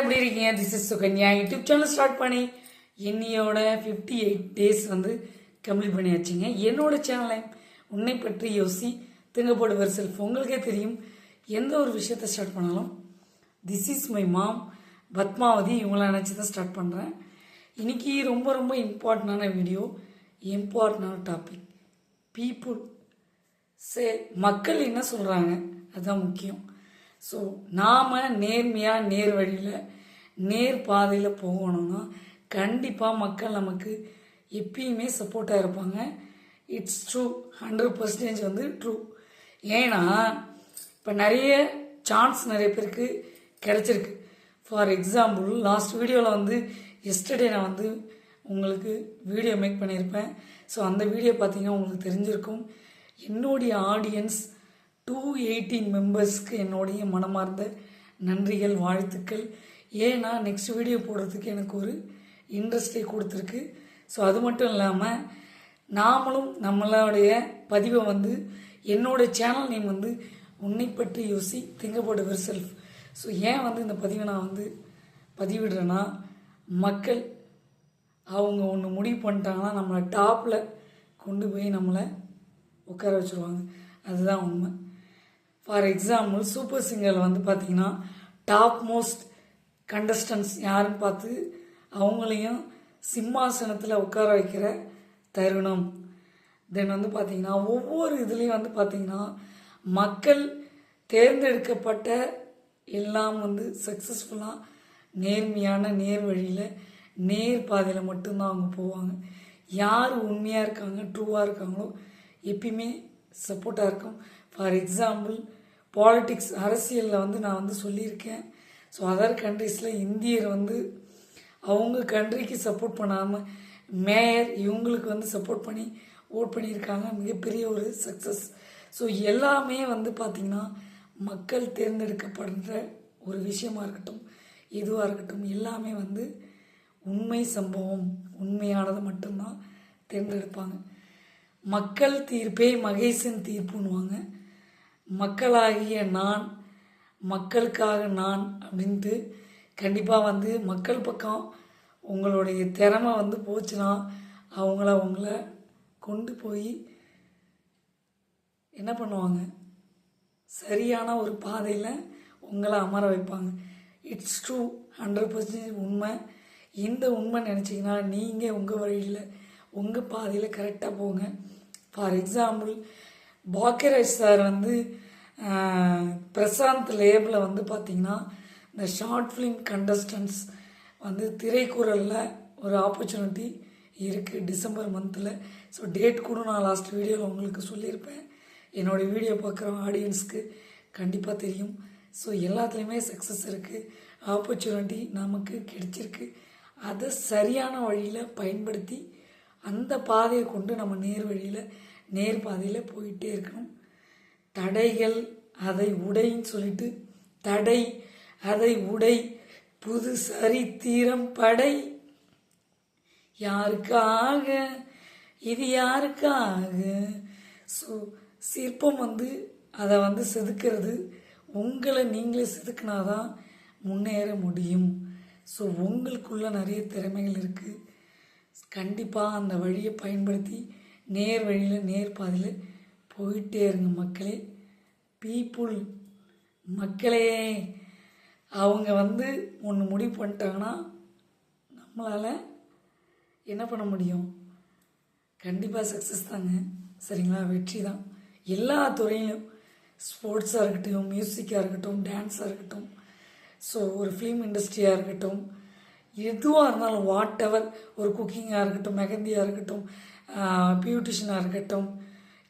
எப்படி இருக்கீங்க? This is Sukanya YouTube channel start பண்ணி என்னையோட ஃபிஃப்டி எயிட் டேஸ் வந்து கம்ப்ளீட் பண்ணியாச்சுங்க. என்னோட சேனலை உன்னை பற்றி யோசி திங்கப்படுவர் செல்ஃப் உங்களுக்கே தெரியும். எந்த ஒரு விஷயத்தை ஸ்டார்ட் பண்ணாலும் this is my mom Padmavathi இவங்கள நினச்சி தான் ஸ்டார்ட் பண்ணுறேன் இன்றைக்கி ரொம்ப ரொம்ப இம்பார்ட்டண்டான வீடியோ இம்பார்ட்டண்டான டாபிக் பீப்புள் சே மக்கள் என்ன சொல்கிறாங்க அதுதான் முக்கியம். ஸோ நாம் நேர்மையாக நேர் வழியில் நேர் பாதையில் போகணும்னா கண்டிப்பாக மக்கள் நமக்கு எப்பயுமே சப்போர்ட்டாக இருப்பாங்க. இட்ஸ் ட்ரூ ஹண்ட்ரட் பர்சன்டேஜ் வந்து ட்ரூ ஏன்னா இப்போ நிறைய சான்ஸ் நிறைய பேருக்கு கிடச்சிருக்கு. ஃபார் எக்ஸாம்பிள் லாஸ்ட் வீடியோவில் வந்து எஸ்டர்டே நான் வந்து உங்களுக்கு வீடியோ மேக் பண்ணியிருப்பேன். ஸோ அந்த வீடியோ பார்த்தீங்கன்னா உங்களுக்கு தெரிஞ்சிருக்கும். என்னுடைய ஆடியன்ஸ் டூ எயிட்டீன் மெம்பர்ஸ்க்கு என்னுடைய மனமார்ந்த நன்றிகள் வாழ்த்துக்கள். ஏன்னா நெக்ஸ்ட் வீடியோ போடுறதுக்கு எனக்கு ஒரு இன்ட்ரெஸ்டை கொடுத்துருக்கு. ஸோ அது மட்டும் இல்லாமல் நாமளும் நம்மளுடைய பதிவை வந்து என்னோட சேனல் நேம் வந்து உன்னை பற்றி யோசி திங்கப்போட வெர் செல்ஃப் ஸோ ஏன் வந்து இந்த பதிவை நான் வந்து பதிவிடுறேன்னா மக்கள் அவங்க ஒன்று முடிவு பண்ணிட்டாங்கன்னா நம்மளை டாப்பில் கொண்டு போய் நம்மளை உட்கார வச்சுருவாங்க. அதுதான் உண்மை. ஃபார் எக்ஸாம்பிள் சூப்பர் சிங்கரில் வந்து பார்த்தீங்கன்னா டாப் மோஸ்ட் கண்டஸ்டன்ஸ் யாருன்னு பார்த்து அவங்களையும் சிம்மாசனத்தில் உட்கார வைக்கிற தருணம். தென் வந்து பார்த்திங்கன்னா ஒவ்வொரு இதுலேயும் வந்து பார்த்திங்கன்னா மக்கள் தேர்ந்தெடுக்கப்பட்ட எல்லாம் வந்து சக்ஸஸ்ஃபுல்லாக நேர்மையான நேர் வழியில் நேர் பாதையில் மட்டும்தான் அவங்க போவாங்க. யார் உண்மையாக இருக்காங்க ட்ரூவாக இருக்காங்களோ எப்பயுமே சப்போர்ட்டாக இருக்கும். ஃபார் எக்ஸாம்பிள் பாலிட்டிக்ஸ் அரசியலில் வந்து நான் வந்து சொல்லியிருக்கேன். ஸோ அதர் கண்ட்ரீஸில் இந்தியர் வந்து அவங்க கண்ட்ரிக்கு சப்போர்ட் பண்ணாமல் மேயர் இவங்களுக்கு வந்து சப்போர்ட் பண்ணி ஓட் பண்ணியிருக்காங்க. மிகப்பெரிய ஒரு சக்ஸஸ் ஸோ எல்லாமே வந்து பார்த்திங்கன்னா மக்கள் தேர்ந்தெடுக்கப்படுற ஒரு விஷயமா இருக்கட்டும் எதுவாக இருக்கட்டும் எல்லாமே வந்து உண்மை சம்பவம் உண்மையானது மட்டும்தான் தேர்ந்தெடுப்பாங்க. மக்கள் தீர்ப்பே மகேசன் தீர்ப்புன்னுவாங்க. மக்களாகிய நான் மக்களுக்காக நான் அப்படின்ட்டு கண்டிப்பாக வந்து மக்கள் பக்கம் உங்களுடைய திறமை வந்து போச்சுன்னா அவங்கள அவங்கள கொண்டு போய் என்ன பண்ணுவாங்க? சரியான ஒரு பாதையில் உங்களை அமர வைப்பாங்க. இட்ஸ் ட்ரூ ஹண்ட்ரட் பர்சன்டேஜ் உண்மை. இந்த உண்மை நினச்சிங்கன்னா நீங்கள் உங்கள் வழியில் உங்கள் பாதையில் கரெக்டாக போங்க. ஃபார் எக்ஸாம்பிள் பாக்கியராஜ் சார் வந்து பிரசாந்த் லேபில் வந்து பார்த்தீங்கன்னா இந்த ஷார்ட் ஃபிலிம் கண்டஸ்டன்ஸ் வந்து திரைக்குறளில் ஒரு ஆப்பர்ச்சுனிட்டி இருக்குது டிசம்பர் மந்தில் ஸோ டேட் கூட நான் லாஸ்ட் வீடியோவில் உங்களுக்கு சொல்லியிருப்பேன். என்னோடய வீடியோ பார்க்குற ஆடியன்ஸ்க்கு கண்டிப்பாக தெரியும். ஸோ எல்லாத்துலேயுமே சக்ஸஸ் இருக்குது ஆப்பர்ச்சுனிட்டி நமக்கு கிடைச்சிருக்கு. அதை சரியான வழியில் பயன்படுத்தி அந்த பாதையை கொண்டு நம்ம நேர் வழியில் நேர் பாதையில் போயிட்டே இருக்கணும். தடைகள் அதை உடைன்னு சொல்லிட்டு தடை அதை உடை புது சரித்திரம் படை. யாருக்காக? இது யாருக்காக? ஸோ சிற்பம் வந்து அதை வந்து செதுக்கிறது உங்களை நீங்களே செதுக்கினாதான் முன்னேற முடியும். ஸோ உங்களுக்குள்ள நிறைய திறமைகள் இருக்குது கண்டிப்பாக அந்த வழியை பயன்படுத்தி நேர் வழியில் நேர் பாதையில் போயிட்டே இருங்க மக்களே. பீப்புள் மக்களே. அவங்க வந்து ஒன்று முடிவு பண்ணிட்டாங்கன்னா நம்மளால் என்ன பண்ண முடியும்? கண்டிப்பாக சக்ஸஸ் தாங்க. சரிங்களா? வெற்றி தான். எல்லா துறையிலும் ஸ்போர்ட்ஸாக இருக்கட்டும் மியூசிக்காக இருக்கட்டும் டான்ஸாக இருக்கட்டும். ஸோ ஒரு ஃபிலிம் இண்டஸ்ட்ரியாக இருக்கட்டும் எதுவாக இருந்தாலும் வாட் எவர் ஒரு குக்கிங்காக இருக்கட்டும் மெகந்தியாக இருக்கட்டும் பியூட்டிஷனாக இருக்கட்டும்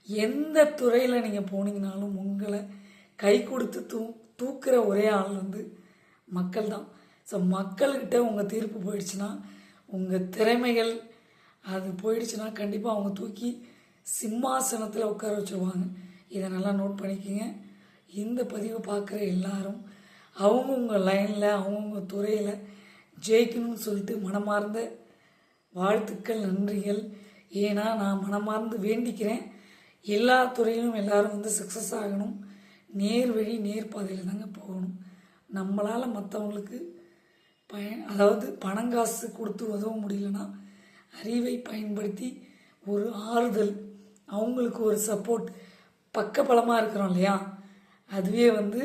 எந்த துறையில் நீங்கள் போனீங்கனாலும் உங்களை கை கொடுத்து தூ தூக்குற ஒரே ஆள் வந்து மக்கள் தான். ஸோ மக்கள்கிட்ட உங்கள் தீர்ப்பு போயிடுச்சுன்னா உங்கள் திறமைகள் அது போயிடுச்சுன்னா கண்டிப்பாக அவங்க தூக்கி சிம்மாசனத்தில் உட்கார வச்சுருவாங்க. இதை நல்லா நோட் பண்ணிக்கோங்க. இந்த பதிவை பார்க்குற எல்லாரும் அவங்கவுங்க லைனில் அவங்கவுங்க துறையில் ஜெயிக்கணும்னு சொல்லிட்டு மனமார்ந்த வாழ்த்துக்கள் நன்றிகள். ஏன்னா நான் மனமார்ந்து வேண்டிக்கிறேன். எல்லா துறையிலும் எல்லாரும் வந்து சக்ஸஸ் ஆகணும். நேர் வழி நேர் பாதையில் தாங்க போகணும். நம்மளால் மற்றவங்களுக்கு பயன் அதாவது பணங்காசு கொடுத்து உதவ முடியலன்னா அறிவை பயன்படுத்தி ஒரு ஆறுதல் அவங்களுக்கு ஒரு சப்போர்ட் பக்கபலமாக இருக்கிறோம் இல்லையா? அதுவே வந்து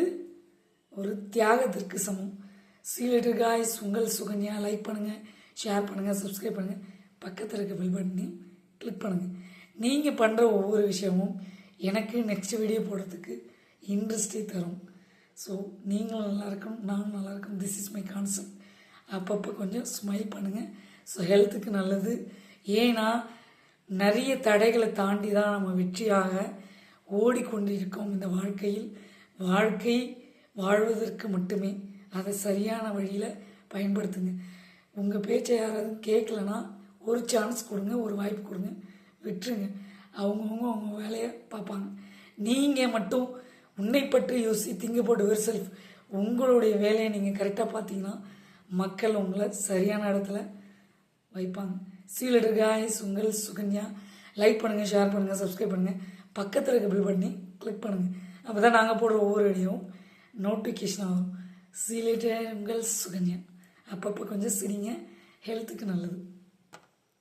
ஒரு தியாகத்திற்கு சமம். சீலேட்டர் காய்ஸ் உங்கள் சுகன்யா லைக் பண்ணுங்கள் ஷேர் பண்ணுங்கள் சப்ஸ்கிரைப் பண்ணுங்கள் பக்கத்தில் இருக்க பில் பட்டனையும் கிளிக் பண்ணுங்கள் நீங்கள் பண்ணுற ஒவ்வொரு விஷயமும் எனக்கு நெக்ஸ்ட் வீடியோ போடுறதுக்கு இன்ட்ரெஸ்டே தரும். ஸோ நீங்களும் நல்லா இருக்கணும் நானும் நல்லா இருக்கணும். திஸ் இஸ் மை கான்செப்ட் அப்பப்போ கொஞ்சம் ஸ்மைல் பண்ணுங்கள் ஸோ ஹெல்த்துக்கு நல்லது. ஏன்னா நிறைய தடைகளை தாண்டி தான் நம்ம வெற்றியாக ஓடிக்கொண்டிருக்கோம் இந்த வாழ்க்கையில். வாழ்க்கை வாழ்வதற்கு மட்டுமே. அதை சரியான வழியில் பயன்படுத்துங்க. உங்கள் பேச்சை யாராவது கேட்கலனா ஒரு சான்ஸ் கொடுங்க ஒரு வாய்ப்பு கொடுங்க. விட்டுருங்க. அவங்கவுங்க அவங்க வேலையை பார்ப்பாங்க. நீங்கள் மட்டும் உன்னை பற்றி யோசி திங்க போட்டு வெர் செல்ஃப் உங்களுடைய வேலையை நீங்கள் கரெக்டாக பார்த்தீங்கன்னா மக்கள் உங்களை சரியான இடத்துல வைப்பாங்க. சீலடர் காய்ஸ் உங்கள் சுகன்யா. லைக் பண்ணுங்கள் ஷேர் பண்ணுங்கள் சப்ஸ்கிரைப் பண்ணுங்கள் பக்கத்தில் இருக்க பில் பண்ணி கிளிக் பண்ணுங்கள் அப்போ தான் நாங்கள் போடுற ஒவ்வொரு வீடியோவும் நோட்டிஃபிகேஷன் ஆகும். சீலேட்டர் உங்கள் சுகன்யா. அப்பப்போ கொஞ்சம் சிரிங்க. ஹெல்த்துக்கு நல்லது.